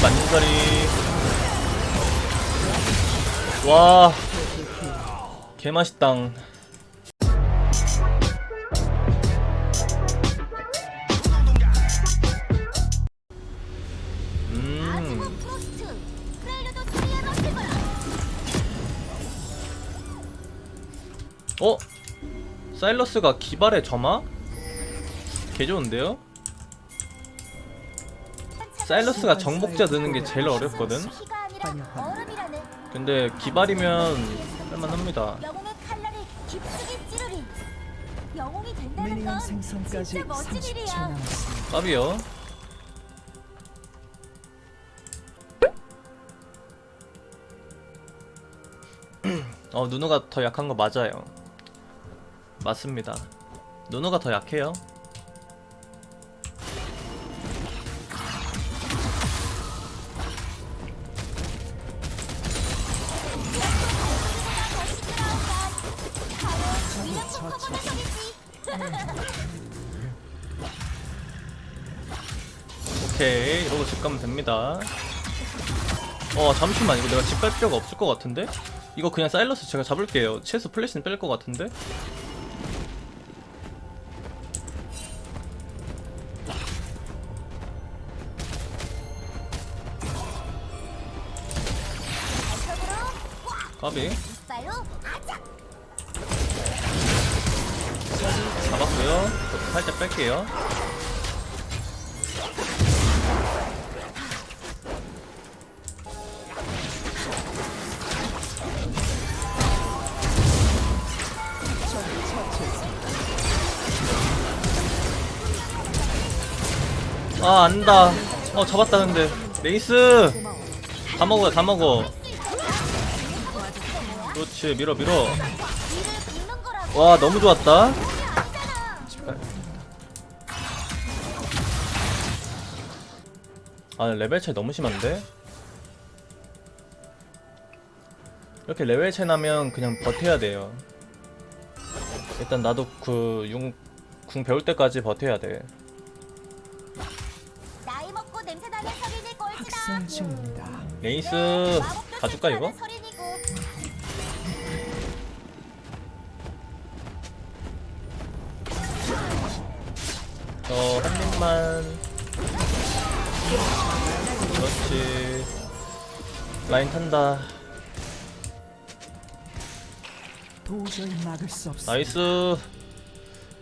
만진다리 와 개맛있당 음 어? 사일러스가 기발의 점화? 개 좋은데요? 사일러스가 정복자 드는 게 제일 어렵거든? 근데 기발이면 할만합니다. 미니언 건 생성까지 진짜 멋진 30초 일이야. 남았습니다. 까비요? 어 누누가 더 약한 거 맞아요. 맞습니다. 누누가 더 약해요 오케이 이러고 집 가면 됩니다. 어 잠시만 이거 내가 집 갈 필요가 없을 것 같은데? 이거 그냥 사일러스 제가 잡을게요. 최소 플래시는 뺄 것 같은데? 까비 잡았고요. 살짝 뺄게요. 아 안다. 어 잡았다 근데. 레이스! 다 먹어 다 먹어. 그렇지 밀어 밀어. 와 너무 좋았다 아 레벨 차이 너무 심한데? 이렇게 레벨 차이 나면 그냥 버텨야 돼요 일단 나도 그궁 배울 때까지 버텨야 돼 나이 먹고 냄새 나는 서린이 꼴찌다. 레이스 마법도 가줄까 이거? 서린이고. 저 한 입만 그렇지. 라인 탄다. 도저히 막을 수 없습니다. 나이스.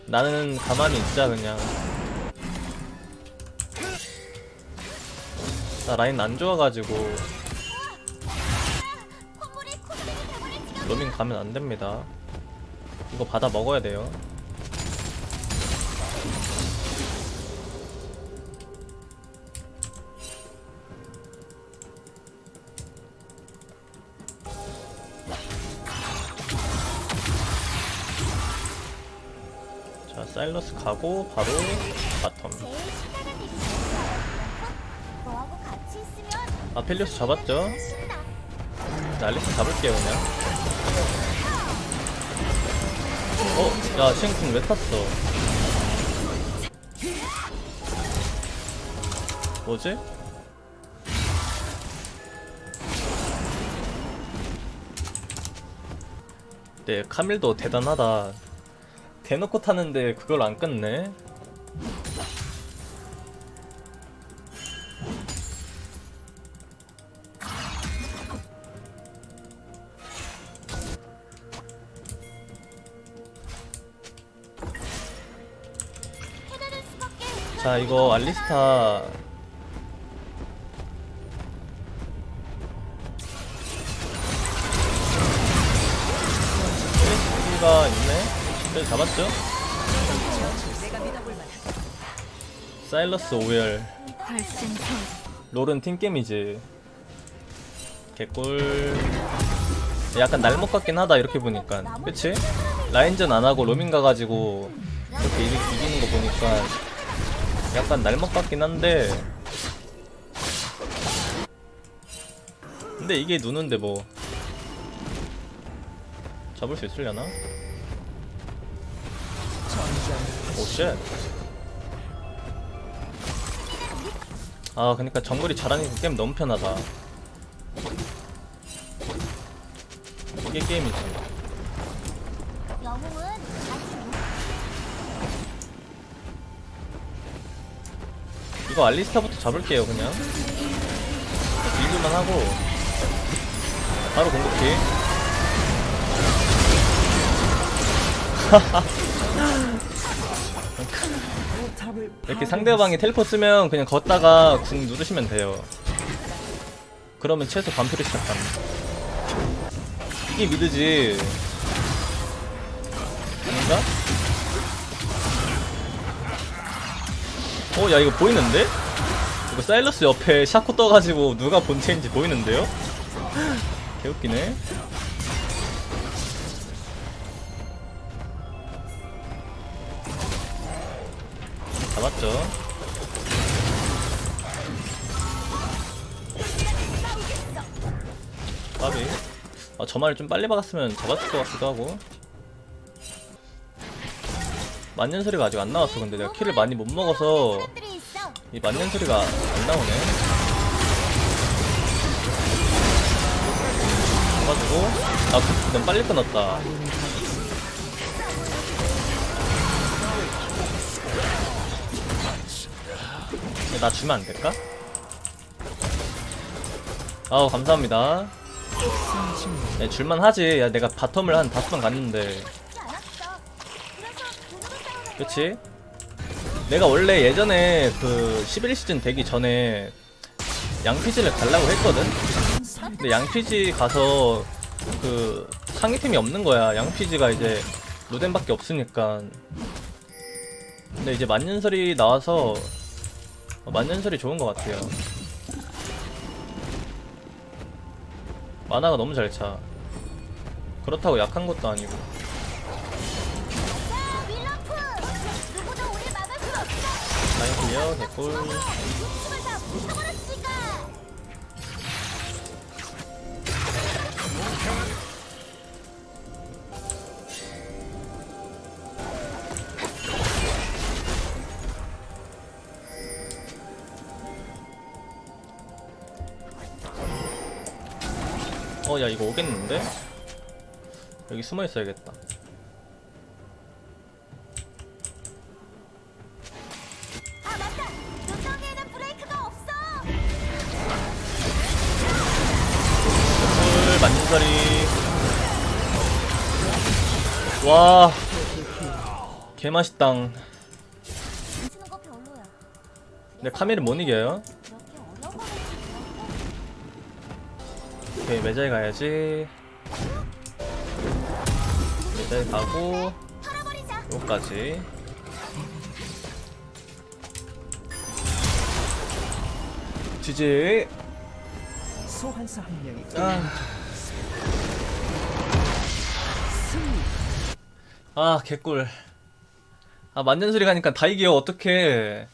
나는 가만히 있자 그냥. 나 라인 안 좋아가지고. 로밍 가면 안 됩니다. 이거 받아 먹어야 돼요 사일러스 가고 바로 바텀 아펠리오스 잡았죠? 날리스 잡을게요 그냥 어? 야 쉔쿵 왜 탔어 뭐지? 네 카밀도 대단하다 대놓고 타는데 그걸 안 끊네? 자 이거 알리스타. 스가 있네 네, 잡았죠? 사일러스 오열 롤은 팀게임이지 개꿀 약간 날먹 같긴 하다 이렇게 보니까 그치? 라인전 안하고 로밍 가가지고 이렇게 이, 이기는 거 보니까 약간 날먹 같긴 한데 근데 이게 누는데 뭐 잡을 수 있으려나? 오쉣. 아 그니까 정글이 잘하니까 게임 너무 편하다. 이게 게임이지. 이거 알리스타부터 잡을게요 그냥. 밀기만 하고. 바로 공격기 이렇게 상대방이 텔포 쓰면 그냥 걷다가 궁 누르시면 돼요 그러면 최소 반피를 시작합니다 이게 미드지 아닌가? 어 야 이거 보이는데? 이거 사일러스 옆에 샤코 떠가지고 누가 본체인지 보이는데요? 개웃기네 잡았죠. 까비. 아, 저 말을 좀 빨리 박았으면 잡았을 것 같기도 하고. 만년 소리가 아직 안 나왔어. 근데 내가 킬을 많이 못 먹어서. 이 만년 소리가 안 나오네. 가지고. 아, 그- 넌 빨리 끊었다 나 주면 안 될까? 아우 감사합니다 네, 줄만 하지 야 내가 바텀을 한 다섯 번 갔는데 그치? 내가 원래 예전에 그 11시즌 되기 전에 양피지를 가려고 했거든? 근데 양피지 가서 그 상위팀이 없는 거야. 양피지가 이제 루덴밖에 없으니까. 근데 이제 만년설이 나와서 어, 만년설이 좋은 것 같아요. 만화가 너무 잘 차. 그렇다고 약한 것도 아니고. 클리어, 개꿀. 어, 야, 이거 오겠는데? 여기 숨어 있어야겠다. 아 맞다. 요청에는 브레이크가 없어. 꿀, 만년설이. 와. 개맛있당. 근데 카밀은 못 이겨요. 오케이, 매자에 가야지. 매자에 가고. 요까지. 지지. 소환사 한 명이 아. 아, 개꿀. 아, 만년소리 가니까 다 이겨, 어떡해.